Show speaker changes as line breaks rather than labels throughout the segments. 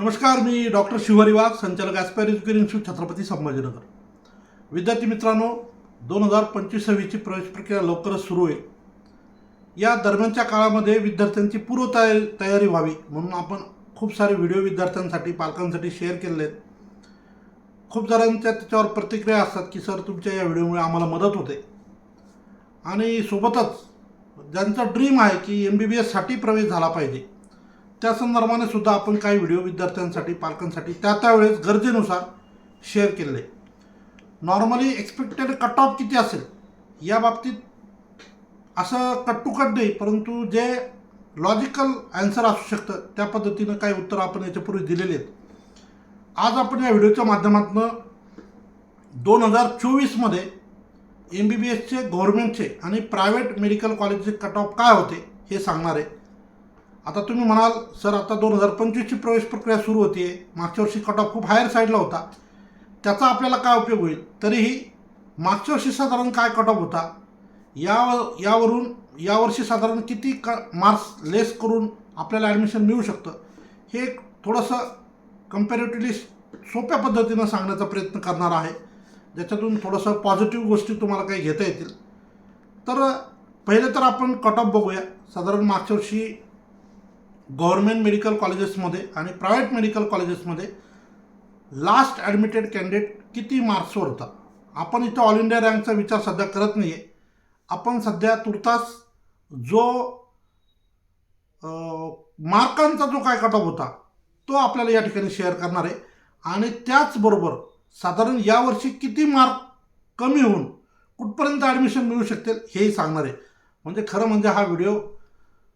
नमस्कार मी डॉक्टर शिवहरी वाघ संचालक aspire education institute Chhatrapati Sambhajinagar. विद्यार्थी मित्रांनो दोन हजार पंचवीस सव्वीसची प्रवेश प्रक्रिया लवकरच सुरू आहे. या दरम्यानच्या काळामध्ये विद्यार्थ्यांची पूर्व तयारी तयारी व्हावी म्हणून आपण खूप सारे व्हिडिओ विद्यार्थ्यांसाठी पालकांसाठी शेअर केलेले आहेत. खूप जणांच्या त्याच्यावर प्रतिक्रिया असतात की सर तुमच्या या व्हिडिओमुळे आम्हाला मदत होते. आणि सोबतच ज्यांचा ड्रीम आहे की एम बी बी एससाठी प्रवेश झाला पाहिजे त्या संदर्भाने सुद्धा आपण काही व्हिडिओ विद्यार्थ्यांसाठी पालकांसाठी त्या त्यावेळेस गरजेनुसार शेअर केले नॉर्मली एक्सपेक्टेड कट ऑफ किती असेल? या बाबतीत असं कट टू कट नाही परंतु जे लॉजिकल ॲन्सर असू शकतं त्या पद्धतीनं काही उत्तर आपण याच्यापूर्वी दिलेली आहेत. आज आपण या व्हिडिओच्या माध्यमातून दोन हजार चोवीसमध्ये एम बी बी एसचे गव्हर्नमेंटचे आणि प्रायव्हेट मेडिकल कॉलेजचे कट ऑफ काय होते हे सांगणार आहे. आता तुम्ही म्हणाल सर आता दोन हजार पंचवीसची प्रवेश प्रक्रिया सुरू होती आहे मागच्या वर्षी कट ऑफ खूप हायर साईडला होता. त्याचा आपल्याला काय उपयोग होईल? तरीही मागच्या वर्षी साधारण काय कट ऑफ होता? या यावरून यावर्षी साधारण किती क मार्क्स लेस करून आपल्याला ॲडमिशन मिळू शकतं? हे एक थोडंसं कम्पॅरेटिव्हली सोप्या पद्धतीनं सांगण्याचा प्रयत्न करणार आहे. ज्याच्यातून थोडंसं पॉझिटिव्ह गोष्टी तुम्हाला काही घेता येतील. तर पहिले तर आपण कट ऑफ बघूया. साधारण मागच्या वर्षी गव्हर्मेंट मेडिकल कॉलेजेसमध्ये आणि प्रायव्हेट मेडिकल कॉलेजेसमध्ये लास्ट ॲडमिटेड कॅन्डिडेट किती मार्क्सवर होता? आपण इथं ऑल इंडिया रँकचा विचार सध्या करत नाही आहे आपण सध्या तुर्तास जो मार्कांचा जो काय कट ऑफ होता तो आपल्याला या ठिकाणी शेअर करणार आहे. आणि त्याचबरोबर साधारण यावर्षी किती मार्क कमी होऊन कुठपर्यंत ॲडमिशन मिळू शकतील हेही सांगणार आहे. म्हणजे खरं म्हणजे हा व्हिडिओ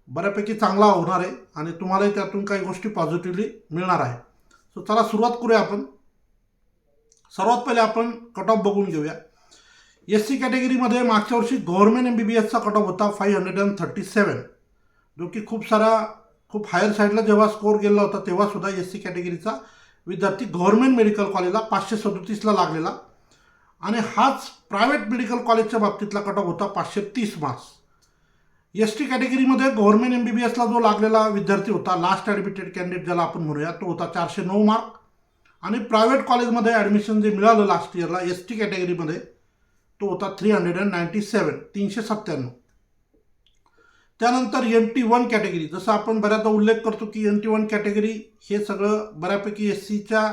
बऱ्यापैकी चांगला होणार आहे आणि तुम्हालाही त्यातून काही गोष्टी पॉझिटिव्हली मिळणार आहे. सो चला सुरुवात करूया आपण. सर्वात पहिले आपण कट ऑफ बघून घेऊया. एस सी कॅटेगरीमध्ये मागच्या वर्षी गव्हर्मेंट एम बी बी एसचा कट ऑफ होता five hundred and thirty seven जो की खूप सारा खूप हायर साईडला जेव्हा स्कोअर गेला होता तेव्हा सुद्धा एस सी कॅटेगरीचा विद्यार्थी गव्हर्मेंट मेडिकल कॉलेजला पाचशे सदोतीसला लागलेला. आणि हाच प्रायव्हेट मेडिकल कॉलेजच्या बाबतीतला कट ऑफ होता पाचशे तीस मार्क्स एस टी कॅटेगरीमध्ये गव्हर्मेंट एम बी बी एसला जो लागलेला विद्यार्थी होता लास्ट ॲडमिटेड कॅन्डिडेट ज्याला आपण म्हणूया तो होता चारशे नऊ मार्क आणि प्रायव्हेट कॉलेजमध्ये ॲडमिशन जे मिळालं लास्ट इयरला एस टी कॅटेगरीमध्ये तो होता three hundred and ninety seven तीनशे सत्त्याण्णव. त्यानंतर एन टी वन कॅटेगरी जसं आपण बऱ्याचदा उल्लेख करतो की एन टी वन कॅटेगरी हे सगळं बऱ्यापैकी एस सीच्या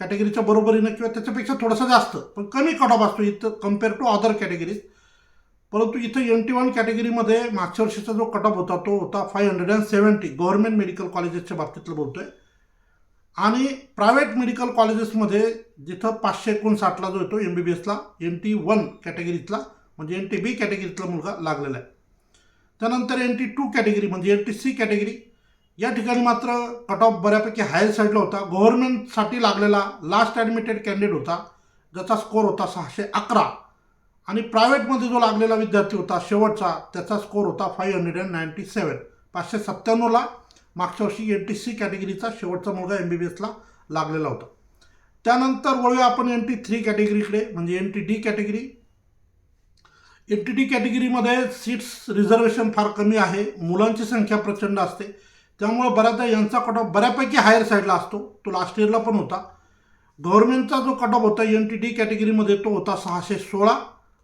कॅटेगरीच्या बरोबरीनं किंवा त्याच्यापेक्षा थोडंसं जास्त पण कमी कट ऑफ असतो इथं कंपेअर टू अदर कॅटेगरीज परंतु इथं एन टी वन कॅटेगरीमध्ये मागच्या वर्षीचा जो कट ऑफ होता तो होता five hundred and seventy government medical कॉलेजेसच्या बाबतीतलं बोलतो आहे आणि प्रायव्हेट मेडिकल कॉलेजेसमध्ये जिथं पाचशे एकोणसाठला जो येतो एम बी बी एसला एन टी वन कॅटेगरीतला म्हणजे एन टी बी कॅटेगरीतला मुलगा लागलेला आहे. त्यानंतर एन टी टू कॅटेगरी म्हणजे एन टी सी कॅटेगरी या ठिकाणी मात्र कट ऑफ बऱ्यापैकी हायर साईडला होता. गव्हर्नमेंटसाठी लागलेला लास्ट ॲडमिटेड कॅन्डिडेट होता ज्याचा स्कोअर होता सहाशे अकरा. आणि प्रायव्हेटमध्ये जो लागलेला विद्यार्थी होता शेवटचा त्याचा स्कोअर होता five hundred and ninety seven पाचशे सत्त्याण्णवला मागच्या वर्षी एन टी सी कॅटेगरीचा शेवटचा मुलगा एम बी बी एसला लागलेला होता. त्यानंतर वळूया आपण एन टी थ्री कॅटेगरीकडे म्हणजे N T D category N T D कॅटेगरीमध्ये सीट्स रिझर्वेशन फार कमी आहे मुलांची संख्या प्रचंड असते. त्यामुळं बऱ्याचदा यांचा कट ऑफ बऱ्यापैकी हायर साईडला असतो तो लास्ट इयरला पण होता. गव्हर्नमेंटचा जो कट ऑफ होता एन टी डी कॅटेगरीमध्ये तो होता सहाशे सोळा.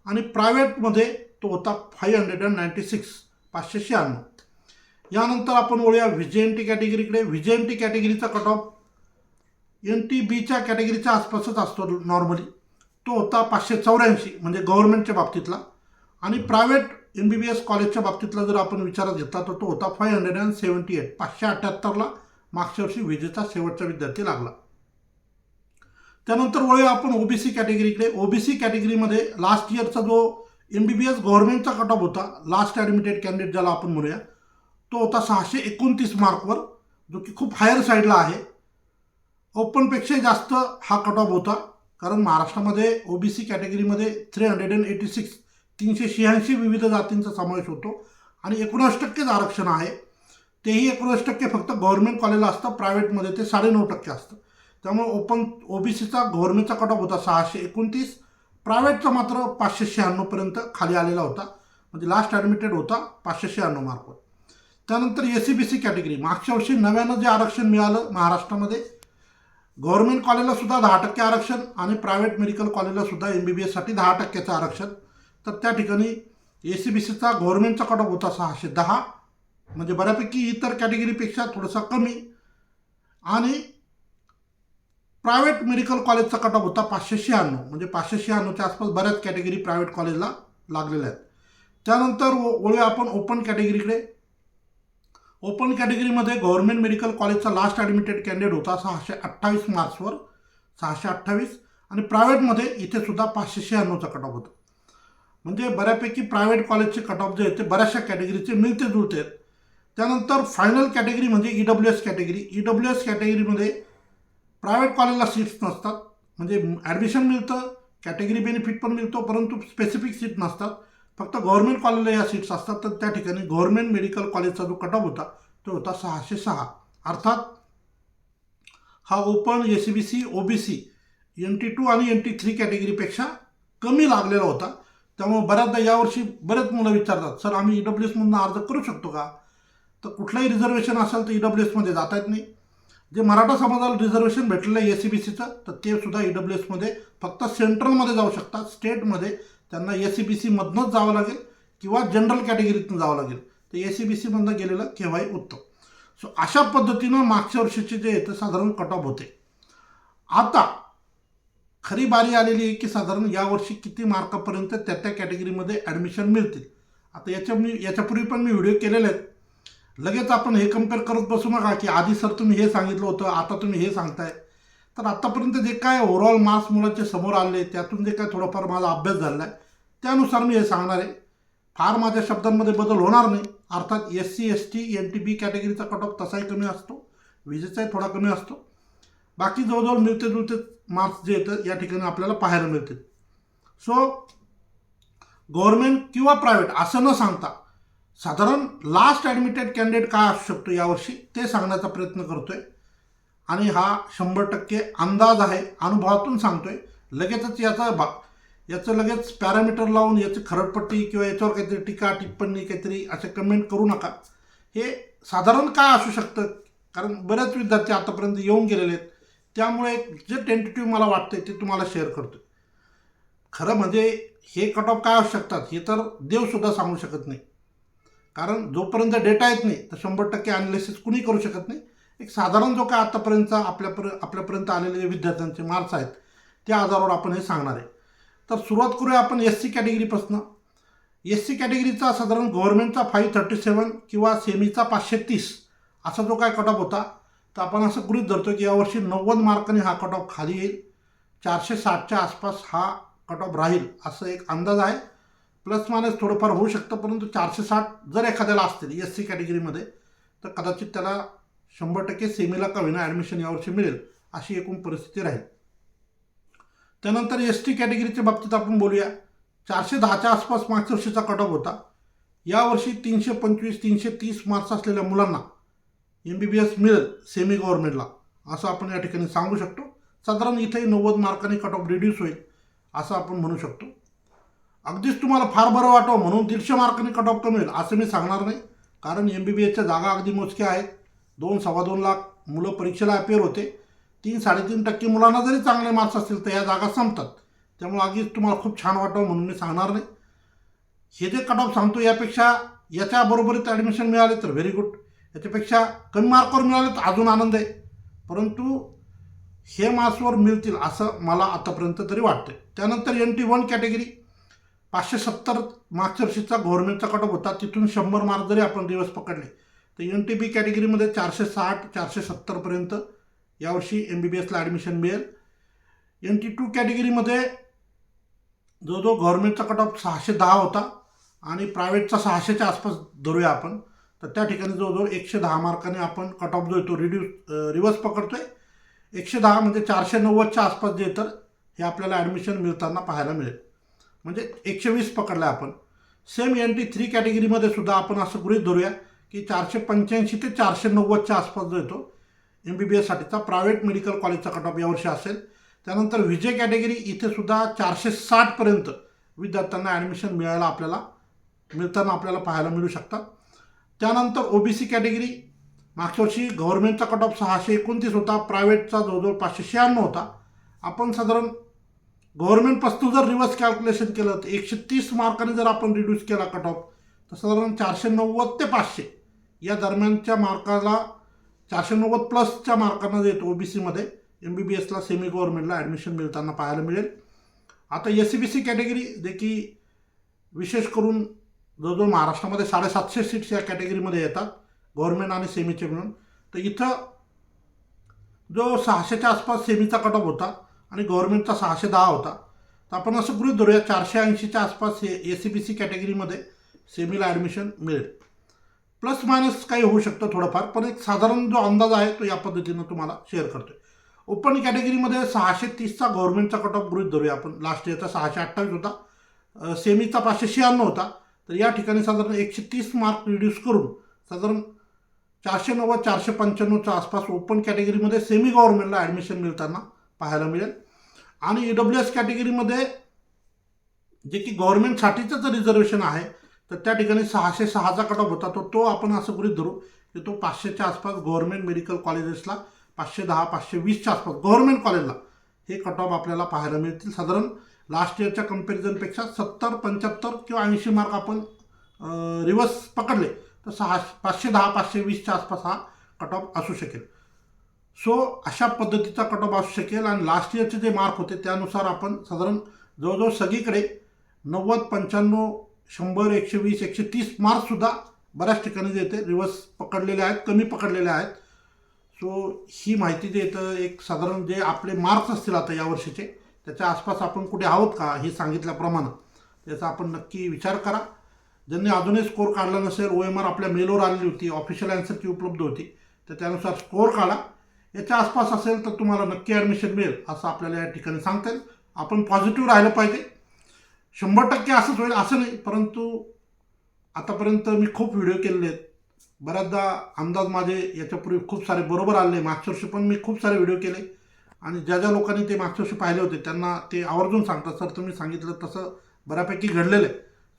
आणि प्रायव्हेटमध्ये तो होता five hundred and ninety six पाचशे शहाण्णव. यानंतर आपण वळूया व्ही एन टी कॅटेगरीकडे व्ही एन टी कॅटेगरीचा कट ऑफ एन टी बीच्या कॅटेगरीच्या आसपासच असतो नॉर्मली तो होता पाचशे चौऱ्याऐंशी म्हणजे गव्हर्नमेंटच्या बाबतीतला. आणि private M B B S कॉलेजच्या बाबतीतला जर आपण विचारात घेतला तर तो होता five hundred and seventy eight पाचशे अठ्ठ्याहत्तरला मागच्या वर्षी विजेचा शेवटचा विद्यार्थी लागला. त्यानंतर वळूया आपण ओबीसी कॅटेगरीकडे ओबीसी कॅटेगरीमध्ये लास्ट इयरचा जो M B B S government cut off होता लास्ट ॲडमिटेड कॅन्डिडेट ज्याला आपण म्हणूया तो होता सहाशे एकोणतीस मार्कवर जो की खूप हायर साईडला आहे. ओपनपेक्षाही जास्त हा कट ऑफ होता कारण महाराष्ट्रामध्ये ओबीसी कॅटेगरीमध्ये three hundred and eighty six तीनशे शहाऐंशी विविध जातींचा समावेश होतो आणि एकोणीस टक्केच आरक्षण आहे. तेही एकोणीस टक्के फक्त गव्हर्नमेंट कॉलेजला असतं प्रायव्हेटमध्ये ते साडेनऊ टक्के असतं. त्यामुळे ओपन ओबीसीचा गव्हर्नमेंटचा कट ऑफ होता सहाशे एकोणतीस. प्रायव्हेटचा मात्र पाचशे शहाण्णवपर्यंत खाली आलेला होता. म्हणजे लास्ट ॲडमिटेड होता पाचशे शहाण्णव मार्क त्यानंतर A C B C category मागच्या वर्षी नव्यानं जे आरक्षण मिळालं महाराष्ट्रामध्ये गव्हर्नमेंट कॉलेजला सुद्धा दहा टक्के आरक्षण आणि प्रायव्हेट मेडिकल कॉलेजला सुद्धा एम बी बी एससाठी दहा टक्क्याचं आरक्षण. तर त्या ठिकाणी ए सी बी सीचा गव्हर्नमेंटचा कट ऑफ होता सहाशे दहा. म्हणजे बऱ्यापैकी इतर कॅटेगरीपेक्षा थोडासा कमी. आणि प्रायव्हेट मेडिकल कॉलेजचा कट ऑफ होता पाचशे शहाण्णव. म्हणजे पाचशे शहाण्णवच्या आसपास बऱ्याच कॅटेगरी प्रायव्हेट कॉलेजला लागलेल्या आहेत. त्यानंतर वळूया आपण ओपन कॅटेगरीकडे ओपन कॅटेगरीमध्ये गव्हर्नमेंट मेडिकल कॉलेजचा लास्ट ॲडमिटेड कॅन्डिडेट होता सहाशे अठ्ठावीस मार्क्सवर सहाशे अठ्ठावीस. आणि प्रायव्हेटमध्ये इथे सुद्धा पाचशे शहाण्णवचा कट ऑफ होता. म्हणजे बऱ्यापैकी प्रायव्हेट कॉलेजचे कट ऑफ जे आहेत ते बऱ्याचशा कॅटेगरीचे मिळते जुळते आहेत. त्यानंतर फायनल कॅटेगरी म्हणजे E W S category E W S कॅटेगरीमध्ये प्रायव्हेट कॉलेजला सीट्स नसतात. म्हणजे ॲडमिशन मिळतं कॅटेगरी बेनिफिट पण मिळतो परंतु स्पेसिफिक सीट नसतात. फक्त गव्हर्नमेंट कॉलेजला या सीट्स असतात. तर त्या ठिकाणी गव्हर्नमेंट मेडिकल कॉलेजचा जो कट ऑफ होता तो होता सहाशे सहा. अर्थात हा open A C B C O B C N T two आणि एन टी थ्री कॅटेगरीपेक्षा कमी लागलेला होता. त्यामुळे बऱ्याचदा यावर्षी बरेच मुलं विचारतात सर आम्ही ई डब्ल्यू एसमधून अर्ज करू शकतो का? तर कुठलंही रिझर्वेशन असेल तर ई डब्ल्यू एसमध्ये जाता येत नाही. जे मराठा समाजाला रिझर्वेशन भेटलेलं आहे ए सी बी सीचं तर ते सुद्धा ई डब्ल्यू एसमध्ये फक्त सेंट्रलमध्ये जाऊ शकतात. स्टेटमध्ये त्यांना ए सी बी सीमधनंच जावं लागेल किंवा जनरल कॅटेगरीतून जावं लागेल. तर ए सी बी सीमधनं गेलेलं केव्हाही उत्तम. सो अशा पद्धतीनं मागच्या वर्षीचे जे आहे ते साधारण कट ऑफ होते. आता खरी बारी आलेली आहे की साधारण यावर्षी किती मार्कापर्यंत त्या त्या कॅटेगरीमध्ये ॲडमिशन मिळतील. आता याच्या मी याच्यापूर्वी पण मी व्हिडिओ केलेले आहेत. लगेच आपण हे कंपेअर करत बसू नका की आधी सर तुम्ही हे सांगितलं होतं आता तुम्ही हे सांगताय. तर आत्तापर्यंत जे काय ओव्हरऑल मार्क्स मुलांचे समोर आले त्यातून जे काय थोडाफार माझा अभ्यास झाला आहे त्यानुसार मी हे सांगणार आहे. फार माझ्या शब्दांमध्ये बदल होणार नाही. अर्थात S C S T N T B कॅटेगरीचा cut off तसाही कमी असतो. विजेचाही थोडा कमी असतो. बाकी जवळजवळ मिळते जुळते मार्क्स जे येतं या ठिकाणी आपल्याला पाहायला मिळतील. सो गव्हर्मेंट किंवा प्रायव्हेट असं न सांगता साधारण लास्ट ॲडमिटेड कॅन्डिडेट काय असू शकतो यावर्षी ते सांगण्याचा प्रयत्न करतोय. आणि हा शंभर टक्के अंदाज आहे अनुभवातून सांगतोय. लगेचच याचा बा याचं लगेच पॅरामीटर लावून याची खरडपट्टी किंवा याच्यावर काहीतरी टीका टिप्पणी काहीतरी असे कमेंट करू नका. हे साधारण काय असू शकतं? कारण बरेच विद्यार्थी आतापर्यंत येऊन गेलेले आहेत. त्यामुळे जे टेंटेटिव्ह मला वाटतंय ते तुम्हाला शेअर करतो खरं म्हणजे हे कट ऑफ काय असू शकतात? हे तर देवसुद्धा सांगू शकत नाही. कारण जोपर्यंत डेटा येत नाही तर शंभर टक्के अनालिसिस कुणी करू शकत नाही. एक साधारण जो काय आत्तापर्यंतचा आपल्यापर्य आपल्यापर्यंत आलेले जे विद्यार्थ्यांचे मार्क्स आहेत त्या आधारावर आपण हे सांगणार आहे. तर सुरुवात करूया आपण एस सी कॅटेगरीपासून एस सी कॅटेगरीचा साधारण गव्हर्नमेंटचा फाईव्ह थर्टी सेवन किंवा सेमीचा पाचशे तीस असा जो काय कट ऑफ होता तर आपण असं गृहीत धरतो की यावर्षी नव्वद मार्काने हा कट ऑफ खाली येईल. चारशे साठच्या आसपास हा कट ऑफ राहील असं एक अंदाज आहे. प्लस मायनस थोडंफार होऊ शकतं परंतु चारशे साठ जर एखाद्याला असतील एस सी कॅटेगरीमध्ये तर कदाचित त्याला शंभर टक्के सेमीला का होईना ॲडमिशन यावर्षी मिळेल अशी एकूण परिस्थिती राहील. त्यानंतर एस टी कॅटेगरीच्या बाबतीत आपण बोलूया. चारशे दहाच्या आसपास मागच्या वर्षीचा कट ऑफ होता यावर्षी तीनशे पंचवीस तीनशे तीस मार्क्स असलेल्या मुलांना एम बी बी एस मिळेल सेमी गव्हर्नमेंटला असं आपण या ठिकाणी सांगू शकतो. साधारण इथेही नव्वद मार्कांनी कट ऑफ रिड्यूस होईल असं आपण म्हणू शकतो. अगदीच तुम्हाला फार बरं वाटावं म्हणून दीडशे मार्कांनी कट ऑफ कमी होईल असं मी सांगणार नाही. कारण एम बी बी एसच्या जागा अगदी मोजक्या आहेत. दोन सव्वा दोन लाख मुलं परीक्षेला अपेअर होते. तीन साडेतीन टक्के मुलांना जरी चांगले मार्क्स असतील तर या जागा संपतात. त्यामुळे अगदीच तुम्हाला खूप छान वाटावं म्हणून मी सांगणार नाही. हे जे कट ऑफ सांगतो यापेक्षा याच्या बरोबरीत ॲडमिशन मिळाले तर व्हेरी गुड याच्यापेक्षा कमी मार्कवर मिळाले तर अजून आनंद आहे. परंतु हे मार्क्सवर मिळतील असं मला आतापर्यंत तरी वाटतं त्यानंतर एन टी वन कॅटेगरी पाचशे सत्तर मागच्या वर्षीचा गव्हर्नमेंटचा कट ऑफ होता. तिथून शंभर मार्क जरी आपण दिवस पकडले तर एन टी बी कॅटेगरीमध्ये चारशे साठ चारशे सत्तरपर्यंत यावर्षी एम बी बी एसला ॲडमिशन मिळेल. एन टी टू कॅटेगरीमध्ये जो जो गव्हर्नमेंटचा कट ऑफ सहाशे दहा होता आणि प्रायव्हेटचा सहाशेच्या आसपास धरूया आपण. तर त्या ठिकाणी जवळजवळ एकशे दहा मार्काने आपण कट ऑफ जो येतो रिड्यूस पकडतो आहे एकशे दहा म्हणजे चारशे नव्वदच्या आसपास जे तर हे आपल्याला ॲडमिशन मिळताना पाहायला मिळेल. म्हणजे एकशे वीस पकडलं आपण सेम एन टी थ्री कॅटेगरीमध्ये सुद्धा आपण असं गृहीत धरूया की चारशे पंच्याऐंशी ते चारशे नव्वदच्या आसपास जो येतो एम बी बी एससाठीचा प्रायव्हेट मेडिकल कॉलेजचा कट ऑफ यावर्षी असेल. त्यानंतर विजय कॅटेगरी इथे सुद्धा चारशे साठपर्यंत विद्यार्थ्यांना ॲडमिशन मिळायला आपल्याला मिळताना आपल्याला पाहायला मिळू शकतात. त्यानंतर ओ बी सी कॅटेगरी मागच्या वर्षी गव्हर्नमेंटचा कट ऑफ सहाशे एकोणतीस होता प्रायव्हेटचा जवळजवळ पाचशे शहाण्णव होता. आपण साधारण गव्हर्नमेंटपासून जर रिव्हर्स कॅल्क्युलेशन केलं तर एकशे तीस मार्काने जर आपण रिड्यूस केला कट ऑफ तर साधारण चारशे नव्वद ते पाचशे या दरम्यानच्या मार्काला चारशे नव्वद प्लसच्या मार्कांना देतो ओ बी सीमध्ये एम बी बी एसला सेमी गव्हर्नमेंटला ॲडमिशन मिळताना पाहायला मिळेल. आता S C B C category जे की विशेष करून जवळजवळ महाराष्ट्रामध्ये साडेसातशे सीट्स या कॅटेगरीमध्ये येतात गव्हर्नमेंट आणि सेमीचे मिळून तर इथं जो सहाशेच्या आसपास सेमीचा कट ऑफ होता आणि गव्हर्नमेंटचा सहाशे दहा होता. तर आपण असं गृहित धरूया चारशे ऐंशीच्या आसपास ए सी बी सी कॅटेगरीमध्ये सेमीला ॲडमिशन मिळेल. प्लस मायनस काही होऊ शकतं थोडंफार पण एक साधारण जो अंदाज आहे तो या पद्धतीनं तुम्हाला शेअर करतोय. ओपन कॅटेगरीमध्ये सहाशे तीसचा गव्हर्नमेंटचा कट ऑफ गृहित धरूया आपण. लास्ट इयरचा सहाशे अठ्ठावीस होता. सेमीचा पाचशे शहाण्णव होता. तर या ठिकाणी साधारण एकशे तीस मार्क रिड्यूस करून साधारण चारशे नव्वद चारशे पंच्याण्णवच्या आसपास ओपन कॅटेगरीमध्ये सेमी गव्हर्नमेंटला ॲडमिशन मिळताना पाहायला मिळेल. आणि ई डब्ल्यू एस कॅटेगरीमध्ये जे की गव्हर्नमेंटसाठीचं जर रिझर्वेशन आहे तर त्या ठिकाणी सहाशे सहाचा कट ऑफ होता. तो तो आपण असं गृहीत धरू की तो पाचशेच्या आसपास गव्हर्नमेंट मेडिकल कॉलेजेसला पाचशे दहा पाचशे वीसच्या आसपास गव्हर्नमेंट कॉलेजला हे कट ऑफ आपल्याला पाहायला मिळतील. साधारण लास्ट इयरच्या कम्पॅरिझनपेक्षा सत्तर पंच्याहत्तर किंवा ऐंशी मार्क आपण रिव्हर्स पकडले तर सहा पाचशे दहा पाचशे वीसच्या आसपास हा कट ऑफ असू शकेल. सो अशा पद्धतीचा कट ऑफ असू शकेल आणि लास्ट इयरचे जे मार्क होते त्यानुसार आपण साधारण जवळजवळ सगळीकडे नव्वद पंच्याण्णव शंभर एकशे वीस एकशे तीस मार्कसुद्धा बऱ्याच ठिकाणी जे येते रिव्हर्स पकडलेले आहेत कमी पकडलेले आहेत. सो ही माहिती जे येतं एक साधारण जे आपले मार्क्स असतील आता या वर्षीचे त्याच्या आसपास आपण कुठे आहोत का हे सांगितल्याप्रमाणे त्याचा आपण नक्की विचार करा. ज्यांनी अजूनही स्कोअर काढला नसेल ओ एम आर आपल्या मेलवर आलेली होती ऑफिशियल ॲन्सर उपलब्ध होती तर त्यानुसार स्कोअर काढा. याच्या आसपास असेल तर तुम्हाला नक्की ॲडमिशन मिळेल असं आपल्याला या ठिकाणी सांगता येईल. आपण पॉझिटिव्ह राहिलं पाहिजे. शंभर टक्के असंच होईल असं नाही. परंतु आतापर्यंत मी खूप व्हिडिओ केलेले आहेत. बऱ्याचदा अंदाज माझे याच्यापूर्वी खूप सारे बरोबर आले मागच्या वर्षी पण मी खूप सारे व्हिडिओ केले. आणि ज्या ज्या लोकांनी ते मागच्या वर्षी पाहिले होते त्यांना ते आवर्जून सांगतात सर तुम्ही सांगितलं तसं बऱ्यापैकी घडलेलं आहे.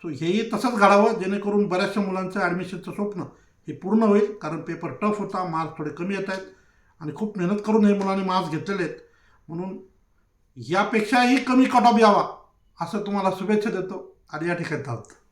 सो हेही तसंच घडावं जेणेकरून बऱ्याचशा मुलांचं ॲडमिशनचं स्वप्न हे पूर्ण होईल. कारण पेपर टफ होता मार्क्स थोडे कमी येत आहेत. आणि खूप मेहनत करून हे मुलांनी मार्क्स घेतलेले आहेत. म्हणून यापेक्षाही कमी कट ऑफ यावा असं तुम्हाला शुभेच्छा देतो. आणि या ठिकाणी थांबतो.